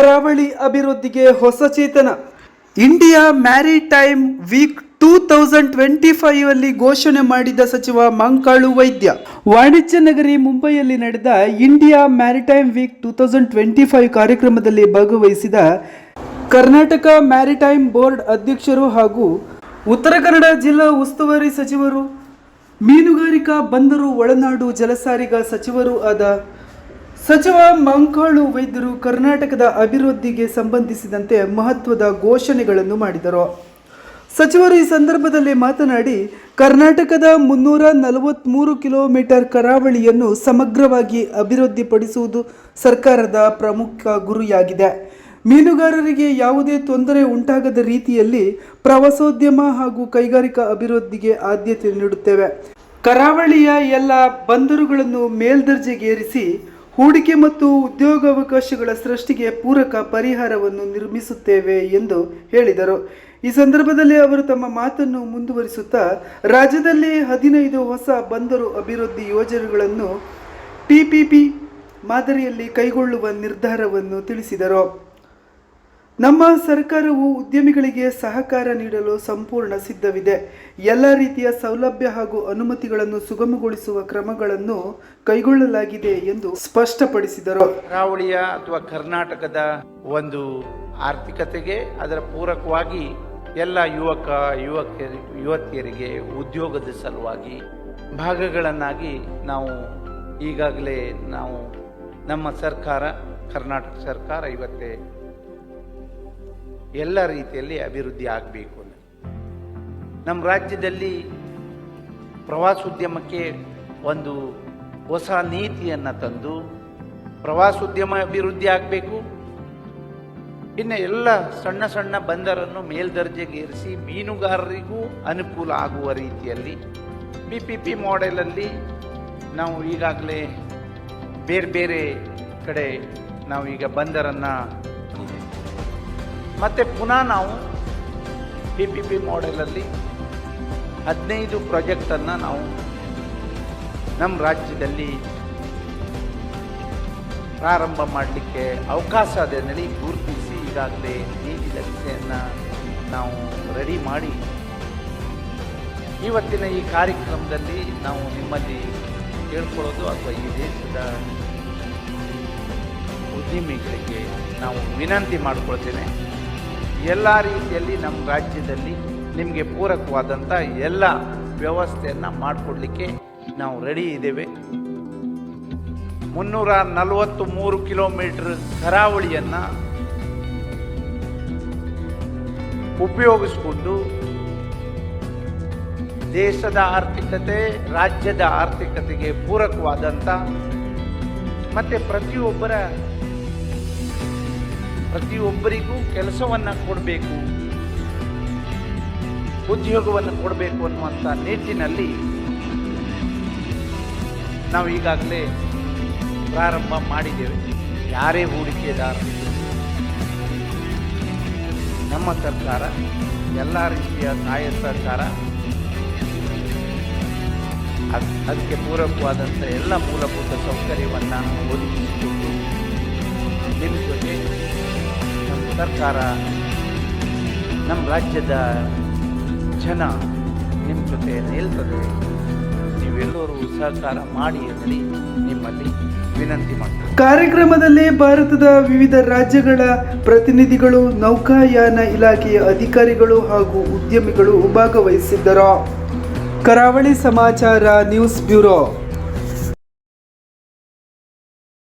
ಕರಾವಳಿ ಅಭಿವೃದ್ಧಿಗೆ ಹೊಸ ಚೇತನ. India maritime week two thousand twenty five ಅಲ್ಲಿ ಘೋಷಣೆ ಮಾಡಿದ ಸಚಿವ ಮಂಕಾಳು ವೈದ್ಯ. ವಾಣಿಜ್ಯ ನಗರಿ ಮುಂಬೈಯಲ್ಲಿ ನಡೆದ India maritime week two thousand twenty five ಕಾರ್ಯಕ್ರಮದಲ್ಲಿ ಭಾಗವಹಿಸಿದ ಕರ್ನಾಟಕ ಮ್ಯಾರಿಟೈಮ್ ಬೋರ್ಡ್ ಅಧ್ಯಕ್ಷರು ಹಾಗೂ ಉತ್ತರ ಕನ್ನಡ ಜಿಲ್ಲಾ ಉಸ್ತುವಾರಿ ಸಚಿವರು, ಮೀನುಗಾರಿಕಾ ಬಂದರು ಒಳನಾಡು ಜಲಸಾರಿಗೆ ಸಚಿವರು ಆದ ಸಚಿವ ಮಂಕಾಳು ವೈದ್ಯರು ಕರ್ನಾಟಕದ ಅಭಿವೃದ್ಧಿಗೆ ಸಂಬಂಧಿಸಿದಂತೆ ಮಹತ್ವದ ಘೋಷಣೆಗಳನ್ನು ಮಾಡಿದರು. ಸಚಿವರು ಈ ಸಂದರ್ಭದಲ್ಲಿ ಮಾತನಾಡಿ, ಕರ್ನಾಟಕದ ಮುನ್ನೂರ ನಲವತ್ತ್ಮೂರು ಕಿಲೋಮೀಟರ್ ಕರಾವಳಿಯನ್ನು ಸಮಗ್ರವಾಗಿ ಅಭಿವೃದ್ಧಿಪಡಿಸುವುದು ಸರ್ಕಾರದ ಪ್ರಮುಖ ಗುರಿಯಾಗಿದೆ. ಮೀನುಗಾರರಿಗೆ ಯಾವುದೇ ತೊಂದರೆ ಉಂಟಾಗದ ರೀತಿಯಲ್ಲಿ ಪ್ರವಾಸೋದ್ಯಮ ಹಾಗೂ ಕೈಗಾರಿಕಾ ಅಭಿವೃದ್ಧಿಗೆ ಆದ್ಯತೆ ನೀಡುತ್ತೇವೆ. ಕರಾವಳಿಯ ಎಲ್ಲ ಬಂದರುಗಳನ್ನು ಮೇಲ್ದರ್ಜೆಗೇರಿಸಿ ಹೂಡಿಕೆ ಮತ್ತು ಉದ್ಯೋಗಾವಕಾಶಗಳ ಸೃಷ್ಟಿಗೆ ಪೂರಕ ಪರಿಹಾರವನ್ನು ನಿರ್ಮಿಸುತ್ತೇವೆ ಎಂದು ಹೇಳಿದರು. ಈ ಸಂದರ್ಭದಲ್ಲಿ ಅವರು ತಮ್ಮ ಮಾತನ್ನು ಮುಂದುವರಿಸುತ್ತಾ, ರಾಜ್ಯದಲ್ಲಿ ಹದಿನೈದು ಹೊಸ ಬಂದರು ಅಭಿವೃದ್ಧಿ ಯೋಜನೆಗಳನ್ನು ಟಿಪಿಪಿ ಮಾದರಿಯಲ್ಲಿ ಕೈಗೊಳ್ಳುವ ನಿರ್ಧಾರವನ್ನು ತಿಳಿಸಿದರು. ನಮ್ಮ ಸರ್ಕಾರವು ಉದ್ಯಮಿಗಳಿಗೆ ಸಹಕಾರ ನೀಡಲು ಸಂಪೂರ್ಣ ಸಿದ್ಧವಿದೆ. ಎಲ್ಲ ರೀತಿಯ ಸೌಲಭ್ಯ ಹಾಗೂ ಅನುಮತಿಗಳನ್ನು ಸುಗಮಗೊಳಿಸುವ ಕ್ರಮಗಳನ್ನು ಕೈಗೊಳ್ಳಲಾಗಿದೆ ಎಂದು ಸ್ಪಷ್ಟಪಡಿಸಿದರು. ಕರಾವಳಿಯ ಅಥವಾ ಕರ್ನಾಟಕದ ಒಂದು ಆರ್ಥಿಕತೆಗೆ ಅದರ ಪೂರಕವಾಗಿ ಎಲ್ಲ ಯುವಕ ಯುವಕ, ಯುವತಿಯರಿಗೆ ಉದ್ಯೋಗದ ಸಲುವಾಗಿ ಭಾಗಗಳನ್ನಾಗಿ ನಾವು ಈಗಾಗಲೇ ನಾವು ನಮ್ಮ ಸರ್ಕಾರ, ಕರ್ನಾಟಕ ಸರ್ಕಾರ ಇವತ್ತೇ ಎಲ್ಲ ರೀತಿಯಲ್ಲಿ ಅಭಿವೃದ್ಧಿ ಆಗಬೇಕು ನಮ್ಮ ರಾಜ್ಯದಲ್ಲಿ ಪ್ರವಾಸೋದ್ಯಮಕ್ಕೆ ಒಂದು ಹೊಸ ನೀತಿಯನ್ನು ತಂದು ಪ್ರವಾಸೋದ್ಯಮ ಅಭಿವೃದ್ಧಿ ಆಗಬೇಕು. ಇನ್ನು ಎಲ್ಲ ಸಣ್ಣ ಸಣ್ಣ ಬಂದರನ್ನು ಮೇಲ್ದರ್ಜೆಗೇರಿಸಿ ಮೀನುಗಾರರಿಗೂ ಅನುಕೂಲ ಆಗುವ ರೀತಿಯಲ್ಲಿ ಪಿ ಪಿ ಪಿ ಮಾಡೆಲಲ್ಲಿ ನಾವು ಈಗಾಗಲೇ ಬೇರೆ ಬೇರೆ ಕಡೆ ನಾವು ಈಗ ಬಂದರನ್ನು ಮತ್ತೆ ಪುನಃ ನಾವು ಪಿ ಪಿ ಪಿ ಮಾಡೆಲಲ್ಲಿ ಹದಿನೈದು ಪ್ರಾಜೆಕ್ಟನ್ನು ನಾವು ನಮ್ಮ ರಾಜ್ಯದಲ್ಲಿ ಪ್ರಾರಂಭ ಮಾಡಲಿಕ್ಕೆ ಅವಕಾಶ ಅದನ್ನಲ್ಲಿ ಗುರುತಿಸಿ ಈಗಾಗಲೇ ನೀತಿ ನಕ್ಷೆಯನ್ನು ನಾವು ರೆಡಿ ಮಾಡಿ ಇವತ್ತಿನ ಈ ಕಾರ್ಯಕ್ರಮದಲ್ಲಿ ನಾವು ನಿಮ್ಮಲ್ಲಿ ಕೇಳ್ಕೊಳ್ಳೋದು ಅಥವಾ ಈ ದೇಶದ ಉದ್ದಿಮೆಗಳಿಗೆ ನಾವು ವಿನಂತಿ ಮಾಡಿಕೊಳ್ತೇನೆ. ಎಲ್ಲ ರೀತಿಯಲ್ಲಿ ನಮ್ಮ ರಾಜ್ಯದಲ್ಲಿ ನಿಮಗೆ ಪೂರಕವಾದಂಥ ಎಲ್ಲ ವ್ಯವಸ್ಥೆಯನ್ನು ಮಾಡಿಕೊಡ್ಲಿಕ್ಕೆ ನಾವು ರೆಡಿ ಇದ್ದೇವೆ. ಮುನ್ನೂರ ನಲವತ್ತು ಮೂರು ಕಿಲೋಮೀಟರ್ ಕರಾವಳಿಯನ್ನು ಉಪಯೋಗಿಸಿಕೊಂಡು ದೇಶದ ಆರ್ಥಿಕತೆ, ರಾಜ್ಯದ ಆರ್ಥಿಕತೆಗೆ ಪೂರಕವಾದಂಥ ಮತ್ತು ಪ್ರತಿಯೊಬ್ಬರ ಪ್ರತಿಯೊಬ್ಬರಿಗೂ ಕೆಲಸವನ್ನು ಕೊಡಬೇಕು, ಉದ್ಯೋಗವನ್ನು ಕೊಡಬೇಕು ಅನ್ನುವಂಥ ನಿಟ್ಟಿನಲ್ಲಿ ನಾವು ಈಗಾಗಲೇ ಪ್ರಾರಂಭ ಮಾಡಿದ್ದೇವೆ. ಯಾರೇ ಹೂಡಿಕೆದಾರರು ನಮ್ಮ ಸರ್ಕಾರ, ಎಲ್ಲ ರೀತಿಯ ಸಹಾಯ ಸರ್ಕಾರ ಅದ್- ಅದಕ್ಕೆ ಪೂರಕವಾದಂಥ ಎಲ್ಲ ಮೂಲಭೂತ ಸೌಕರ್ಯವನ್ನು ಒದಗಿಸಿಕೊಂಡು ನಿಮ್ಮ ಜೊತೆ ನಮ್ಮ ಸರ್ಕಾರ, ನಮ್ಮ ರಾಜ್ಯದ ಜನ ನಿಮ್ಮ ಜೊತೆ ನಿಲ್ತದೆ. ನೀವೆಲ್ಲರೂ ಸಹಕಾರ ಮಾಡಿ ಅಂತೇಳಿ ನಿಮ್ಮಲ್ಲಿ ವಿನಂತಿ ಮಾಡ್ತೀನಿ. ಕಾರ್ಯಕ್ರಮದಲ್ಲಿ ಭಾರತದ ವಿವಿಧ ರಾಜ್ಯಗಳ ಪ್ರತಿನಿಧಿಗಳು, ನೌಕಾಯಾನ ಇಲಾಖೆಯ ಅಧಿಕಾರಿಗಳು ಹಾಗೂ ಉದ್ಯಮಿಗಳು ಭಾಗವಹಿಸಿದ್ದರು. ಕರಾವಳಿ ಸಮಾಚಾರ ನ್ಯೂಸ್ ಬ್ಯೂರೋ.